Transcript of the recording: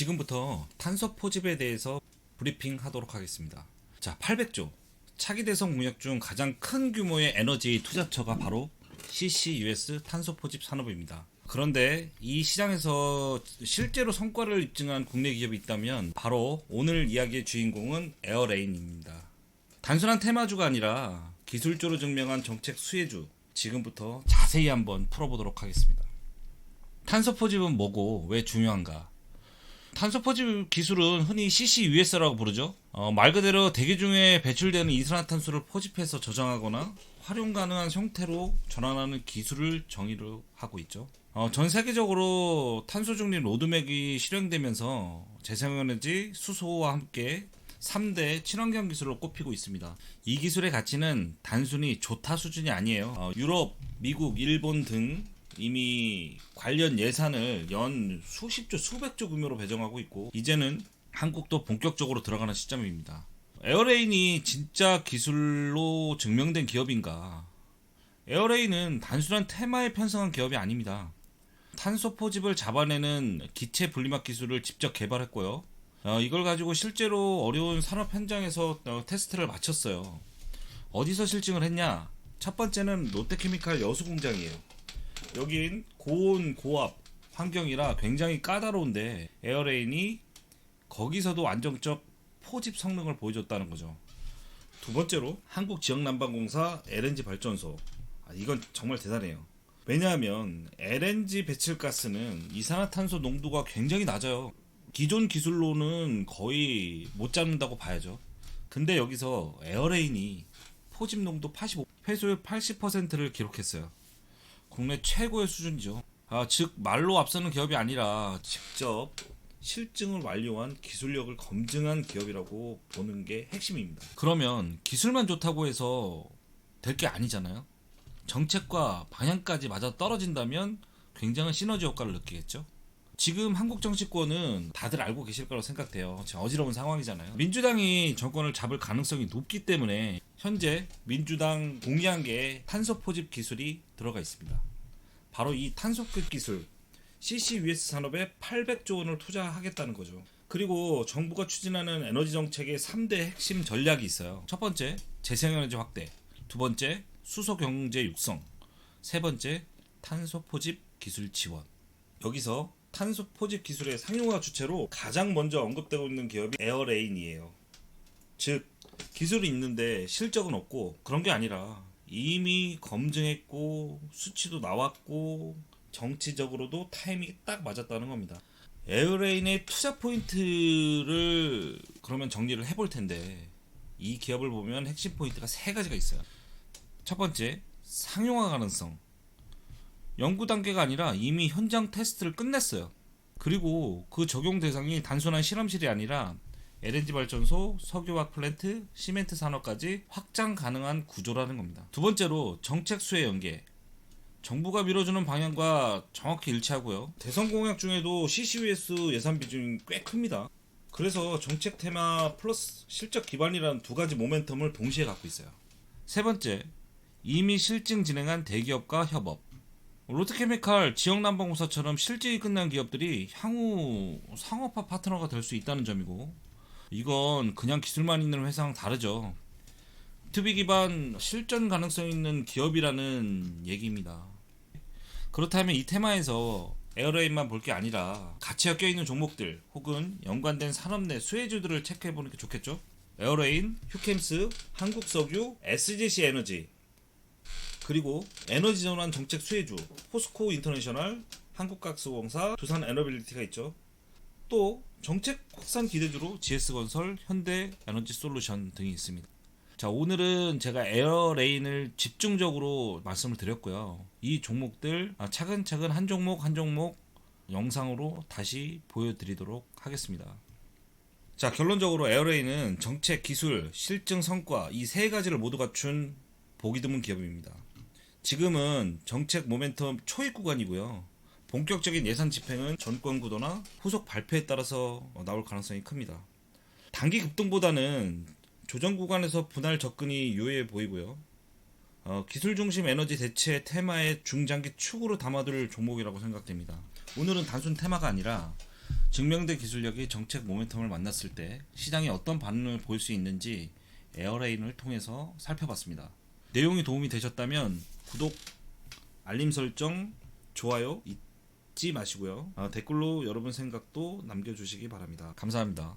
지금부터 탄소 포집에 대해서 브리핑 하도록 하겠습니다. 자, 800조. 차기 대선 공약 중 가장 큰 규모의 에너지 투자처가 바로 CCUS 탄소 포집 산업입니다. 그런데 이 시장에서 실제로 성과를 입증한 국내 기업이 있다면 바로 오늘 이야기의 주인공은 에어레인입니다. 단순한 테마주가 아니라 기술적으로 증명한 정책 수혜주. 지금부터 자세히 한번 풀어보도록 하겠습니다. 탄소 포집은 뭐고 왜 중요한가? 탄소 포집 기술은 흔히 CCUS라고 부르죠. 어, 말 그대로 대기 중에 배출되는 이산화탄소를 포집해서 저장하거나 활용 가능한 형태로 전환하는 기술을 정의를 하고 있죠. 어, 전 세계적으로 탄소 중립 로드맵이 실행되면서 재생에너지, 수소와 함께 3대 친환경 기술로 꼽히고 있습니다. 이 기술의 가치는 단순히 좋다 수준이 아니에요. 어, 유럽, 미국, 일본 등 이미 관련 예산을 연 수십조, 수백조 규모로 배정하고 있고 이제는 한국도 본격적으로 들어가는 시점입니다. 에어레인이 진짜 기술로 증명된 기업인가? 에어레인은 단순한 테마에 편성한 기업이 아닙니다. 탄소 포집을 잡아내는 기체 분리막 기술을 직접 개발했고요. 어, 이걸 가지고 실제로 어려운 산업 현장에서 어, 테스트를 마쳤어요. 어디서 실증을 했냐? 첫 번째는 롯데케미칼 여수 공장이에요. 여긴 고온 고압 환경이라 굉장히 까다로운데 에어레인이 거기서도 안정적 포집 성능을 보여줬다는 거죠. 두 번째로 한국 지역 난방공사 LNG 발전소. 아, 이건 정말 대단해요. 왜냐하면 LNG 배출가스는 이산화탄소 농도가 굉장히 낮아요. 기존 기술로는 거의 못 잡는다고 봐야죠. 근데 여기서 에어레인이 포집 농도 85, 회수율 80%를 기록했어요. 국내 최고의 수준이죠. 아, 즉 말로 앞서는 기업이 아니라 직접 실증을 완료한 기술력을 검증한 기업이라고 보는 게 핵심입니다. 그러면 기술만 좋다고 해서 될 게 아니잖아요. 정책과 방향까지 맞아 떨어진다면 굉장한 시너지 효과를 느끼겠죠. 지금 한국 정치권은 다들 알고 계실 거라고 생각돼요. 어지러운 상황이잖아요. 민주당이 정권을 잡을 가능성이 높기 때문에 현재 민주당 게 탄소 포집 기술이 들어가 있습니다. 바로 이 탄소급 기술 CCUS 산업에 800조 원을 투자하겠다는 거죠. 그리고 정부가 추진하는 에너지 정책의 3대 핵심 전략이 있어요. 첫 번째, 재생에너지 확대. 두 번째, 수소 경제 육성. 세 번째, 탄소 포집 기술 지원. 여기서 탄소 포집 기술의 상용화 주체로 가장 먼저 언급되고 있는 기업이 에어레인이에요. 즉, 기술이 있는데 실적은 없고 그런 게 아니라 이미 검증했고 수치도 나왔고 정치적으로도 타이밍이 딱 맞았다는 겁니다. 에어레인의 투자 포인트를 그러면 정리를 해볼 텐데 이 기업을 보면 핵심 포인트가 세 가지가 있어요. 첫 번째, 상용화 가능성. 연구 단계가 아니라 이미 현장 테스트를 끝냈어요. 그리고 그 적용 대상이 단순한 실험실이 아니라 LNG 발전소, 석유화학 플랜트, 시멘트 산업까지 확장 가능한 구조라는 겁니다. 두 번째로 정책 수혜 연계. 정부가 밀어주는 방향과 정확히 일치하고요. 대선 공약 중에도 CCUS 예산 비중이 꽤 큽니다. 그래서 정책 테마 플러스 실적 기반이라는 두 가지 모멘텀을 동시에 갖고 있어요. 세 번째, 이미 실증 진행한 대기업과 협업. 롯데케미칼, 지역난방공사처럼 실증이 끝난 기업들이 향후 상업화 파트너가 될 수 있다는 점이고, 이건 그냥 기술만 있는 회사랑 다르죠. 투비 기반 실전 가능성 있는 기업이라는 얘기입니다. 그렇다면 이 테마에서 에어레인만 볼 게 아니라 같이 엮여 있는 종목들 혹은 연관된 산업 내 수혜주들을 체크해 보는 게 좋겠죠. 에어레인, 휴캠스, 한국석유, SGC 에너지 그리고 에너지 전환 정책 수혜주 포스코 인터내셔널, 한국가스공사, 두산 에너빌리티가 있죠. 또 정책 확산 기대주로 GS건설, 현대 에너지 솔루션 등이 있습니다. 자, 오늘은 제가 에어레인을 집중적으로 말씀을 드렸고요. 이 종목들 아, 차근차근 한 종목 한 종목 영상으로 다시 보여드리도록 하겠습니다. 자, 결론적으로 에어레인은 정책, 기술, 실증, 성과 이 세 가지를 모두 갖춘 보기 드문 기업입니다. 지금은 정책 모멘텀 초입 구간이고요. 본격적인 예산 집행은 전권 구도나 후속 발표에 따라서 어, 나올 가능성이 큽니다. 단기 급등보다는 조정 구간에서 분할 접근이 유효해 보이고요. 어, 기술 중심 에너지 대체 테마의 중장기 축으로 담아둘 종목이라고 생각됩니다. 오늘은 단순 테마가 아니라 증명된 기술력이 정책 모멘텀을 만났을 때 시장이 어떤 반응을 보일 수 있는지 에어레인을 통해서 살펴봤습니다. 내용이 도움이 되셨다면 구독, 알림 설정, 좋아요 잊 잊지 마시고요. 아, 댓글로 여러분 생각도 남겨주시기 바랍니다. 감사합니다.